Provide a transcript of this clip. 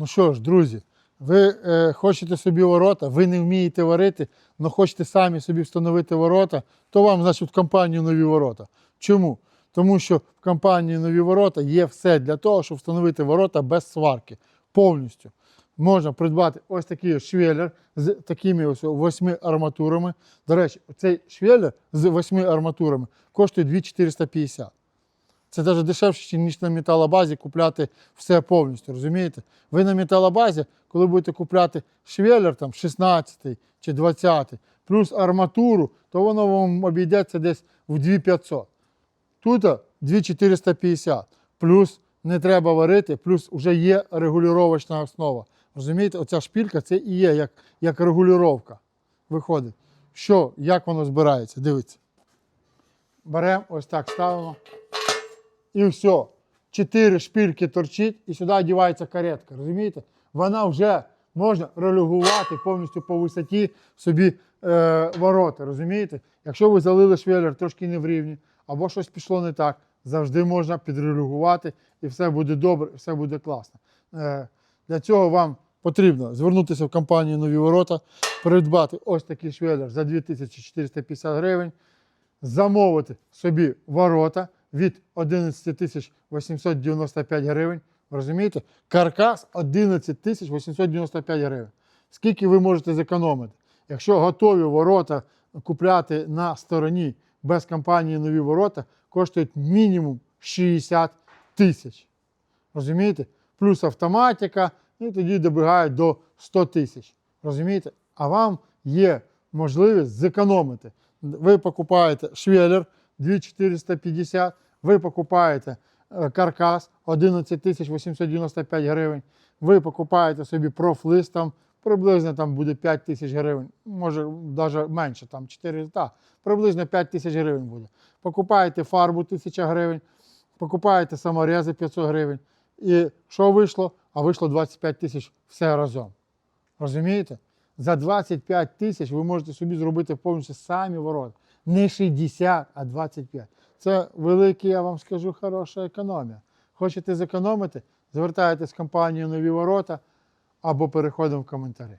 Ну що ж, друзі, ви е, хочете собі ворота, ви не вмієте варити, але хочете самі собі встановити ворота, то вам, значить, в компанію нові ворота. Чому? Тому що в компанії нові ворота є все для того, щоб встановити ворота без сварки. Повністю. Можна придбати ось такий ось швеллер з такими ось восьми арматурами. До речі, цей швеллер з восьми арматурами коштує 2450. Це навіть дешевше, ніж на металобазі купляти все повністю. Розумієте? Ви на металобазі, коли будете купляти швеллер там 16 чи 20, плюс арматуру, то воно вам обійдеться десь в 2500. Тут 2450. Плюс не треба варити, плюс вже є регулювачна основа. Розумієте, оця шпілька це і є як, як регулювання. Виходить. Що, як воно збирається? Дивіться. Беремо, ось так ставимо. І все. Чотири шпильки торчить, і сюди одягається каретка. Розумієте? Вона вже можна релігувати повністю по висоті собі е, ворота. Розумієте? Якщо ви залили швеллер трошки не в рівні, або щось пішло не так, завжди можна підрегулювати, і все буде добре, і все буде класно. Е, для цього вам потрібно звернутися в компанію Нові ворота, придбати ось такий швеллер за 2450 гривень замовити собі ворота від 11 тисяч 895 гривень. Розумієте? Каркас 11 тисяч 895 гривень. Скільки ви можете зекономити? Якщо готові ворота купляти на стороні без компанії нові ворота, коштують мінімум 60 тисяч. Розумієте? Плюс автоматика, і тоді добігають до 100 тисяч. Розумієте? А вам є можливість зекономити. Ви покупаєте швеллер 2450, ви покупаєте е, каркас 11 895 гривень, ви покупаєте собі профлист, там приблизно там буде 5 тисяч гривень, може навіть менше, там 4, та, приблизно 5 тисяч гривень буде. Покупаєте фарбу 1000 гривень, покупаєте саморези 500 гривень. І що вийшло? А вийшло 25 тисяч все разом. Розумієте? За 25 тисяч ви можете собі зробити повністю самі ворота. Не 60, а 25. Це велика, я вам скажу, хороша економія. Хочете зекономити? Звертайтесь в компанію нові ворота або переходимо в коментарі.